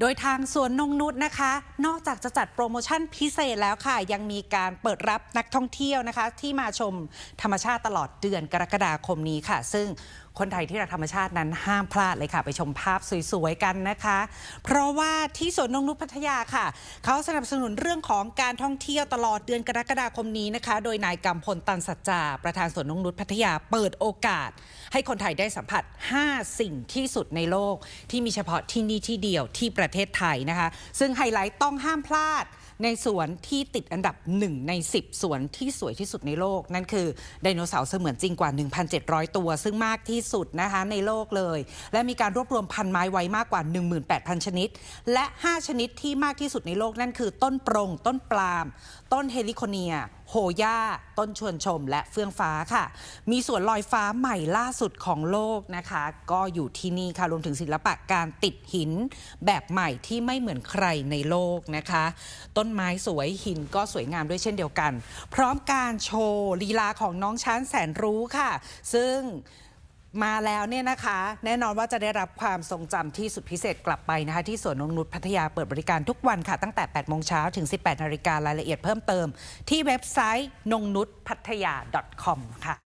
โดยทางสวนนงนุษนะคะ นอกจากจะจัดโปรโมชั่นพิเศษแล้วค่ะ ยังมีการเปิดรับนักท่องเที่ยวนะคะ ที่มาชมธรรมชาติตลอดเดือนกรกฎาคมนี้ค่ะ ซึ่ง คนไทยที่รักธรรมชาตินั้นห้ามพลาดเลยค่ะ ไปชมภาพสวยๆกันนะคะ เพราะว่าที่สวนนงนุษพัทยาค่ะ เขาสนับสนุนเรื่องของการท่องเที่ยวตลอดเดือนกรกฎาคมนี้นะคะ โดยนายกำพลตันสัจจา ประธานสวนนงนุษพัทยาเปิดโอกาส ให้คนไทยได้สัมผัส 5 สิ่งที่สุดในโลก ที่มีเฉพาะที่นี่ที่เดียวที่ประเทศไทยนะคะ ซึ่งไฮไลท์ต้องห้ามพลาดในสวนที่ติดอันดับ 1 ใน 10 สวนที่สวยที่สุดในโลก นั่นคือไดโนเสาร์เสมือนจริงกว่า 1,700 ตัว ซึ่งมากที่สุดนะคะในโลกเลย และมีการรวบรวมพันไม้ไว้มากกว่า 18,000 ชนิด และ 5 ชนิดที่มากที่สุดในโลกนั่นคือ ต้นโปรง ต้นปล์มต้นเฮลิโคเนีย โฮย่า ต้นชวนชม และเฟื่องฟ้าค่ะ มีสวนลอยฟ้าใหม่ล่าสุดของโลกนะคะ ก็อยู่ที่นี่ค่ะรวมถึงศิลปะการติดหินแบบใหม่ที่ไม่เหมือนใครในโลกนะคะ ต้นไม้สวยหินก็สวยงามด้วยเช่นเดียวกัน พร้อมการโชว์ลีลาของน้องช้างแสนรู้ค่ะ ซึ่ง มาแล้วเนี่ยนะคะ แน่นอนว่าจะได้รับความทรงจำที่สุดพิเศษกลับไปนะคะ ที่สวนนงนุษพัทยาเปิดบริการทุกวันค่ะ ตั้งแต่ 8 โมงเช้าถึง 18 นาฬิการายละเอียดเพิ่มเติม ที่เว็บไซต์นงนุษพัทยา .com ค่ะ